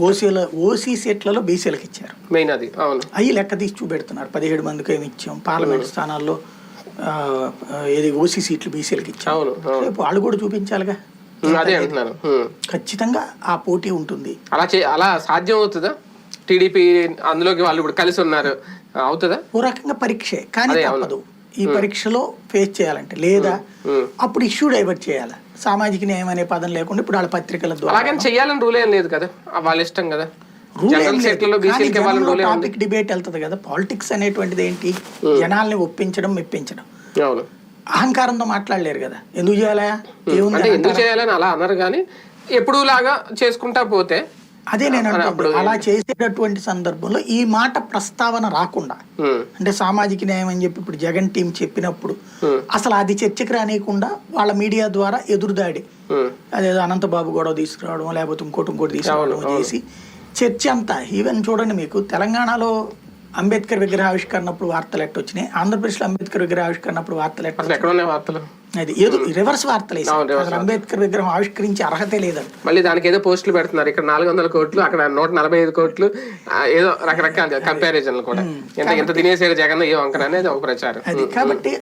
ఓసీల OC సీట్లలో బీసీలకు ఇచ్చారు. మెయిన్ అది అవును. అవి లెక్క తీసి చూపెడుతున్నారు. పదిహేడు మందికి ఏమి ఇచ్చాం పార్లమెంట్ స్థానాల్లో ఏది ఓసీ సీట్లు బీసీలకు ఇచ్చాం. రేపు వాళ్ళు కూడా చూపించాలిగా. అదే అంటున్నాను. ఉమ్. ఖచ్చితంగా ఆ పోటీ ఉంటుంది. అలా అలా సాధ్యం అవుతుందా? టీడీపీ అందులోకి వాళ్ళు ఇప్పుడు కలిసి ఉన్నారు. అవుతుందా? ఓ రకంగా పరీక్షే కానీ. తప్పదు. ఈ పరీక్షలో ఫేస్ చేయాలంటే లేదా. అప్పుడు ఇష్యూ డైవర్ట్ చేయాలి? సామాజిక న్యాయం అనే పదం లేకుండా ఇప్పుడు వాళ్ళ పత్రికల ద్వారా. అలాగని చెయ్యాలని రూల్ ఏం లేదు కదా? వాళ్ళ ఇష్టం కదా. రూల్ టాపిక్ డిబేట్ వెళ్తుంది కదా. పాలిటిక్స్ అనేటువంటిది ఏంటి? జనాల్ని ఒప్పించడం మెప్పించడం. అహంకారంతో మాట్లాడలేరు కదా. ఎందుకు చేయాలా? ఏముంది అంటే ఎందుకు చేయాలని అలా అన్నారు కానీ ఎప్పుడు లాగా చేసుకుంటా పోతే అదే నేను అంటుంది. అలా చేసేటటువంటి సందర్భంలో ఈ మాట ప్రస్తావన రాకుండా అంటే సామాజిక న్యాయం అని చెప్పి ఇప్పుడు జగన్ టీం చెప్పినప్పుడు. అసలు అది చర్చకు రానియకుండా వాళ్ళ మీడియా ద్వారా ఎదురుదాడి అదేదో అనంతబాబు గొడవ తీసుకురావడం లేకపోతే ఇంకోటి ఇంకోటి తీసుకురావడం చేసి చర్చ అంతా ఈవెన్ చూడండి మీకు తెలంగాణలో అంబేద్కర్ విగ్రహావిష్కరణప్పుడు వార్తలు ఎట్ట వచ్చినాయి ఆంధ్రప్రదేశ్లో అంబేద్కర్ విగ్రహావిష్కరణప్పుడు వార్తలు ఎట్ట వార్తలు? అది ఏదో రివర్స్ వార్తలు అసలు అంబేద్కర్ విగ్రహం ఆవిష్కరించే అర్హతే లేదండి మళ్ళీ దానికి ఏదో పోస్టులు పెడుతున్నారు. ఇక్కడ నాలుగు వందల కోట్లు అక్కడ నూట నలభై ఐదు కోట్లు ఏదో రకరకాల కంపారిజన్లు కూడా. ఎంత ఎంత తినేసారు జగన్ ఏ వంకన అనేది ఒక ప్రచారం. అది కాబట్టి